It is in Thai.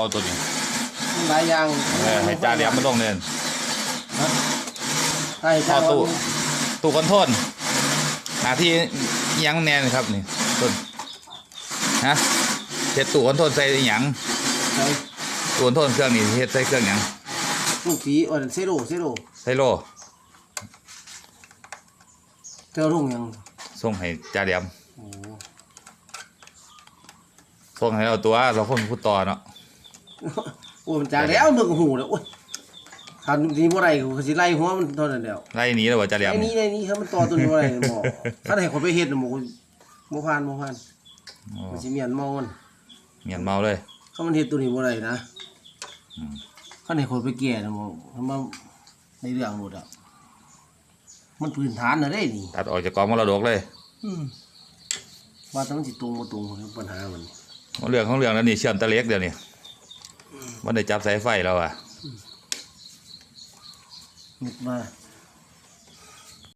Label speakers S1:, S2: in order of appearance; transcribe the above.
S1: เอาตัวนี้
S2: มันหลายอย่าง
S1: เออให้จ่าเหลี่ยมมันลงเนิน
S2: ให้
S1: เข้า
S2: จ่า
S1: ตู้
S2: เหลี่ยม
S1: ตู้คอนโทรลหน้าที่อิหยังแน่นครับนี่ต้นฮะเฮ็ดตู้คอนโทรลใส่อิหยัง
S2: ใส่
S1: ตู้คอนโทรลเครื่องนี่เฮ็ดใส่เครื่องหยัง
S2: ลูกผีอ่อนเซโร่เซโร่
S1: ใส่โล
S2: เจ้ารุ่งยัง
S1: ส่งให้จ่าเหลี่ยม
S2: โอ้
S1: ส่งให้เอาตัวเราคนพูดต่อเนาะ
S2: โอ้มันจ่าแล้วมึงหูแล้วโอ้ยคันนี้บ่ได้ก็สิไล่หัวมันเท่านั้นแล้ว
S1: ไล่หนีแล้วว่าจ่าเหลี่ยม
S2: ไอ้นี่ไอ้นี่ครับมันต่อตัวนี้บ่ได้บ่ถ้าให้คนไปเฮ็ดน่ะหมบ่ผ่านบ่ผ่าน
S1: โอ้
S2: มันสิเมียนเมามัน
S1: เมียนเมาเลย
S2: เขามันเฮ็ดตัวนี้บ่ได้นะ
S1: อืม
S2: คันให้คนไปแก่น่ะบ่มันมาในเรื่องหมดอะมันพื้นฐานน่ะเด้นี่
S1: ตัดออกจากกองมรดกเลย
S2: อืมว่าแต่มันสิตรงบ่ตรงคือปัญหามัน
S1: เรื่องของเรื่องแล้วนี่เชื่อมตะเล็กเดี๋ยวนี้ มันได้จับสายไฟแล้วอะ
S2: ลุกมา